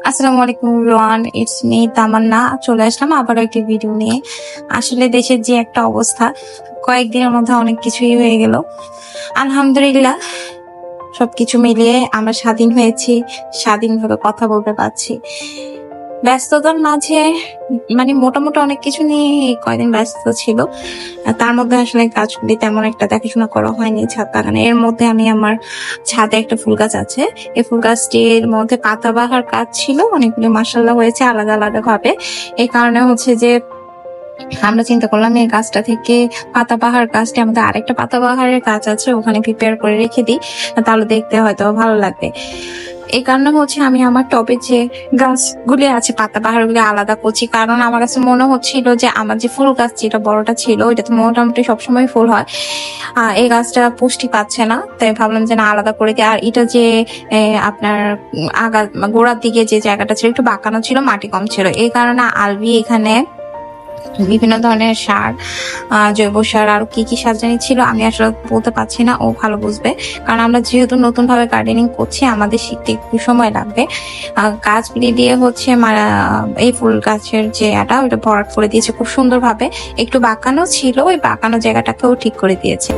আসসালামু আলাইকুম Rowan it's me তামান্না। চলে আসলাম আবারও একটি ভিডিও নিয়ে। আসলে দেশের যে একটা অবস্থা, কয়েকদিনের মধ্যে অনেক কিছুই হয়ে গেল। আলহামদুলিল্লাহ, সবকিছু মিলিয়ে আমরা স্বাধীন হয়েছি, স্বাধীনভাবে কথা বলতে পারছি। ব্যস্ততার মাঝে মানে মোটামুটি অনেক কিছু নিয়ে কয়দিন ব্যস্ত ছিল। তার মধ্যে আসলে গাছগুলি তেমন একটা দেখাশোনা করা হয়নি, ছাদ বাগানে। এর মধ্যে আমি আমার ছাদে একটা ফুল গাছ আছে। এই ফুল গাছটির মধ্যে পাতাবাহার কাজ ছিল, অনেকগুলো মাসাল্লাহ হয়েছে আলাদা আলাদা ভাবে এই কারণে হচ্ছে যে আমরা চিন্তা করলাম, এই গাছটা থেকে পাতাবাহার গাছটি, আমাদের আরেকটা পাতাবাহারের গাছ আছে, ওখানে প্রিপেয়ার করে রেখে দিই, তাহলে দেখতে হয়তো ভালো লাগবে। এই কারণে হচ্ছে আমি আমার টবে যে গাছগুলি আছে পাতাবাহার গুলি আলাদা করছি, কারণ আমার কাছে মনে হচ্ছিল যে আমার যে ফুল গাছ যেটা বড়টা ছিল, ওইটাতে মোটামুটি সবসময় ফুল হয়। এই গাছটা পুষ্টি পাচ্ছে না, তাই ভাবলাম যে না, আলাদা করে দিই। আর এটা যে আপনার আগা, গোড়ার দিকে যে জায়গাটা ছিল, একটু বাঁকানো ছিল, মাটি কম ছিল। এই কারণে আলবি এখানে বিভিন্ন ধরনের সার জৈব সার, আর কি কি সার জানি ছিল, আমি আসলে বলতে পারছি না, ও ভালো বুঝবে। কারণ আমরা যেহেতু নতুন ভাবে গার্ডেনিং করছি, আমাদের শিখতে একটু সময় লাগবে। গাছ দিয়ে হচ্ছে এই ফুল গাছের যে এটা ওটা ভরাট করে দিয়েছে খুব সুন্দরভাবে। একটু বাঁকানো ছিল, ওই বাঁকানো জায়গাটাকেও ঠিক করে দিয়েছে।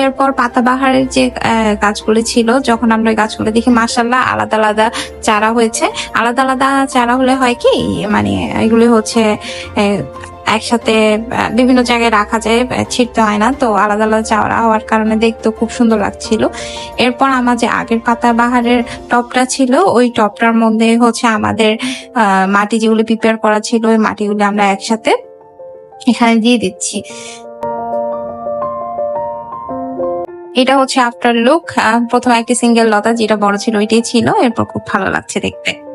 এরপর পাতাবাহারের যে গাছগুলি ছিল, যখন আমরা ওই গাছগুলো দেখি মাসাল্লাহ আলাদা আলাদা চারা হয়েছে। আলাদা আলাদা চারা হলে হয় কি মানে এগুলি হচ্ছে একসাথে বিভিন্ন জায়গায় রাখা যায় ছিটতে হয় না, তো আলাদা আলাদা চারা হওয়ার কারণে দেখতে খুব সুন্দর লাগছিল। এরপর আমার যে আগের পাতাবাহারের টপটা ছিল, ওই টপটার মধ্যে হচ্ছে আমাদের মাটি যেগুলো প্রিপেয়ার করা ছিল, ওই মাটিগুলো আমরা একসাথে এখানে দিয়ে দিচ্ছি। এটা হচ্ছে আফটার লুক প্রথমে একটি সিঙ্গেল লতা, যেটা বড় ছিল, ওইটাই ছিল। এরপর খুব ভালো লাগছে দেখতে।